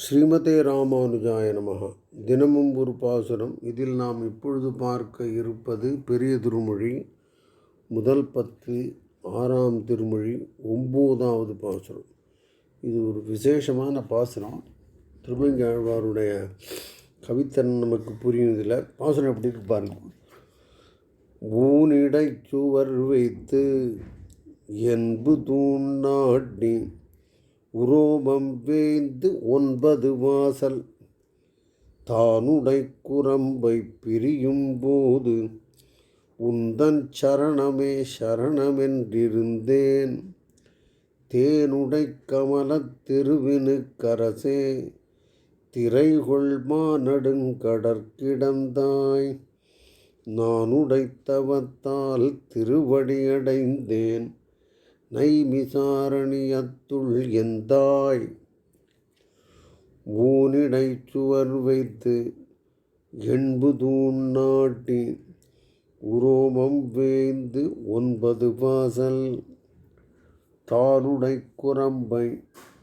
ஸ்ரீமதே ராமானுஜாய நமகா தினமும் ஒரு பாசுரம். இதில் நாம் இப்பொழுது பார்க்க இருப்பது பெரிய திருமொழி முதல் பத்து ஆறாம் திருமொழி ஒம்போதாவது பாசுரம். இது ஒரு விசேஷமான பாசுரம். திருமங்கை ஆழ்வாருடைய கவித்தன் நமக்கு புரியுதில்ல பாசுரம் எப்படி இருக்கு பாருங்க. ஊனிடை சுவர் வைத்து என்பு தூண்டாட்டி உரோமம் வேந்து ஒன்பது வாசல். தானுடை குரம்பை பிரியும் போது உந்தன் சரணமே சரணமென்றிருந்தேன். தேனுடை கமலத் திருவினுக்கரசே திரைகொள் மாநடுங்கடற்கிடந்தாய் நான் உடைத்தவத்தால் திருவடியடைந்தேன். நைமிசாரணியத்துள் எந்தாய்? ஊனிடை சுவர் வைத்து எண்பு தூண் நாட்டி உரோமம் வேந்து ஒன்பது வாசல். தாருடை குரம்பை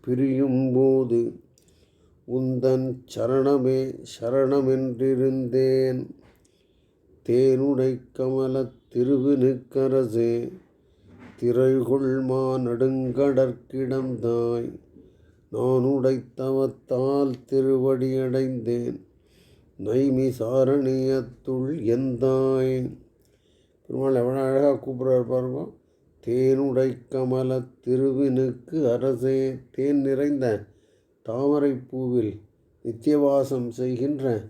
பிரியும் போது உந்தன் சரணமே சரணமென்றிருந்தேன். தேனுடை கமலத் திருவினுக்கரசே திரைகொள்மா நடுங்கடற்கிடந்தாய் நான் உடைத்தவத்தால் திருவடியடைந்தேன். நைமி சாரணியத்துள் எந்தாய்? பெருமாள் எவ்வளோ அழகாக கூப்பிட்றாரு பாருங்க. தேனுடை கமல திருவினுக்கு அரசே தேன் நிறைந்த தாமரை பூவில் நித்தியவாசம் செய்கின்ற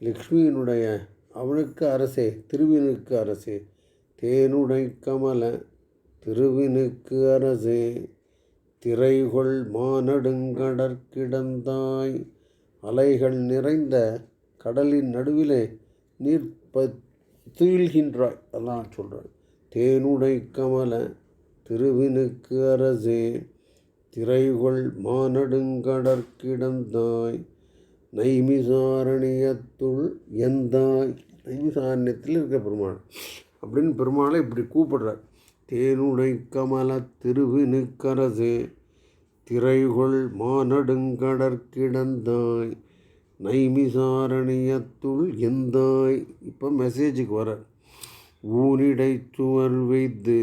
லக்ஷ்மியினுடைய அவனுக்கு அரசே திருவினுக்கு அரசே தேனுடை கமல திருவினுக்கு அரசே திரைகொள் மானடுங்கடற்கிடந்தாய் அலைகள் நிறைந்த கடலின் நடுவிலே நீர் ப துயில்கின்றாய். அதான் சொல்கிறார் தேனுடை கமல திருவினுக்கு அரசே திரைகொள் மானடுங்கடற்கிடந்தாய் நைமிசாரணியத்துள் எந்தாய். நைமிசாரண்யத்தில் இருக்கிற பெருமாள் அப்படின்னு பெருமாளை இப்படி கூப்பிடுறார். தேனுடை கமல திருவினுக்கரசே திரைகொள் மானடுங்கடற்கிடந்தாய் நைமிசாரணியத்துள் எந்தாய்? இப்போ மெசேஜுக்கு வர ஊனிடை சுவர் வைத்து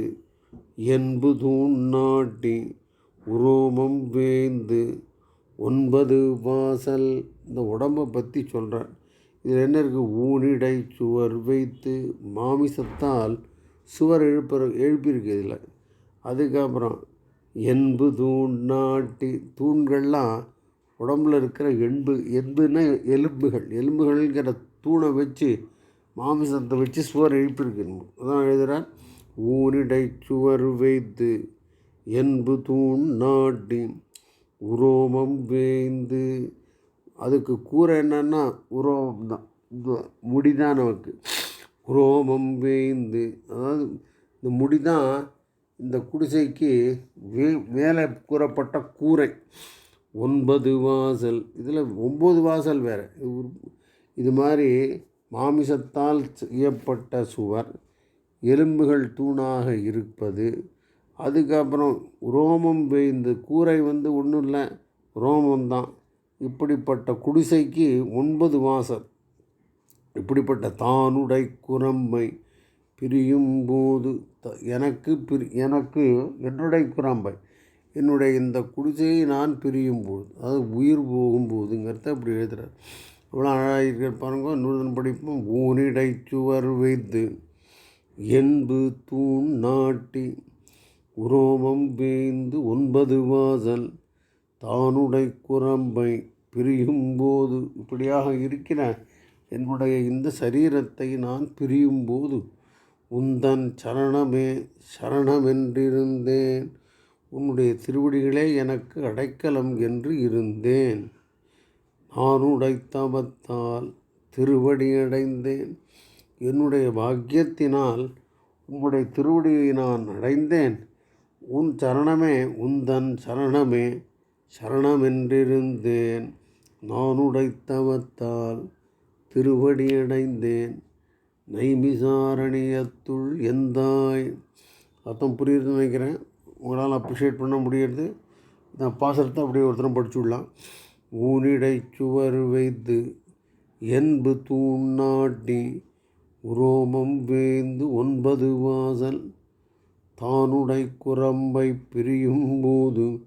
என்பு தூண் நாட்டி உரோமம் வேந்து ஒன்பது வாசல். இந்த உடம்பை பற்றி சொல்கிறார் இதில் என்ன இருக்குது ஊனிடை சுவர் வைத்து மாமிசத்தால் சுவர் எழுப்ப எழுப்பியிருக்கு இதில். அதுக்கப்புறம் என்பு தூண் நாட்டி தூண்கள்லாம் உடம்புல இருக்கிற எண்பு எண்புன்னா எலும்புகள். எலும்புகள்ங்கிற தூணை வச்சு மாமிசத்தை வச்சு சுவர் எழுப்பியிருக்கு அதான் எழுதுகிறார் ஊனிடை சுவர் வைத்து என்பு தூண் நாட்டி உரோமம் வேந்து அதுக்கு கூரை என்னென்னா உரோமம் தான் முடி தான் நமக்கு. குரோமம் வேந்து அதாவது இந்த முடி தான் இந்த குடிசைக்கு வே மேலே கூறப்பட்ட கூரை. ஒன்பது வாசல். இதில் ஒம்பது வாசல் வேறு. இது மாதிரி மாமிசத்தால் செய்யப்பட்ட சுவர். எலும்புகள் தூணாக இருப்பது. அதுக்கப்புறம் ரோமம் வேய்ந்து. கூரை வந்து ஒன்றும் இல்லை. ரோமம் தான். இப்படிப்பட்ட குடிசைக்கு ஒன்பது வாசல். இப்படிப்பட்ட தானுடை குரம்பை பிரியும் போது த எனக்கு பிரி எனக்கு என்னுடைய குரம்பை என்னுடைய இந்த குடிசையை நான் பிரியும் போது அதாவது உயிர் போகும்போதுங்கிறத அப்படி எழுதுகிறார் அவ்வளோ அழகாக இருக்கிற பாருங்க நூதன் படிப்பும் ஊனிடை சுவர் வைத்து என்பு தூண் நாட்டி உரோமம் வேந்து ஒன்பது வாசல் தானுடை குரம்பை பிரியும் போது இப்படியாக இருக்கிற என்னுடைய இந்த சரீரத்தை நான் பிரியும்போது உந்தன் சரணமே சரணமென்றிருந்தேன். உன்னுடைய திருவடிகளே எனக்கு அடைக்கலம் என்று இருந்தேன். நான் உடைத்தபத்தால் திருவடியடைந்தேன் என்னுடைய பாக்கியத்தினால் உன்னுடைய திருவடியை நான் அடைந்தேன். உன் சரணமே உந்தன் சரணமே சரணமென்றிருந்தேன். நான் உடைத்தவத்தால் திருவடியடைந்தேன். நைமிசாரணியத்துள் எந்தாய்? அர்த்தம் புரியுதுன்னு நினைக்கிறேன். உங்களால் அப்ரிஷியேட் பண்ண முடியறது நான் பாசரத்தை அப்படியே ஒருத்தரம் படிச்சு விடலாம். ஊனிடைச் சுவர் வைத்து என்பு தூண் நாட்டி உரோமம் வேந்து ஒன்பது வாசல் தானுடை குரம்பை பிரியும் பிரியும்போது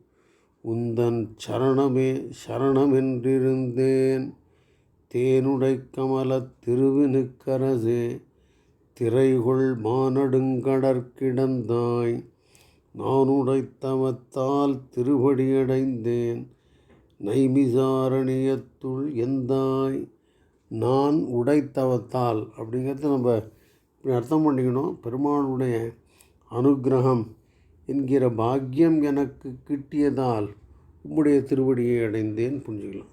உந்தன் சரணமே சரணமென்றிருந்தேன் தேனுடை கமலத் திருவினுக்கரசே திரைகொள் மானடுங்கடற்கிடந்தாய் நானுடைத் தவத்தால் திருவடியடைந்தேன் நைமிசாரணியத்துள் எந்தாய்? நான் உடைத்தவத்தால் அப்படிங்கிறத நம்ம இப்படி அர்த்தம் பண்ணிக்கணும். பெருமாளுடைய அனுக்கிரகம் என்கிற பாக்கியம் எனக்கு கிட்டியதால் உம்முடைய திருவடியை அடைந்தேன் புரிஞ்சுக்கலாம்.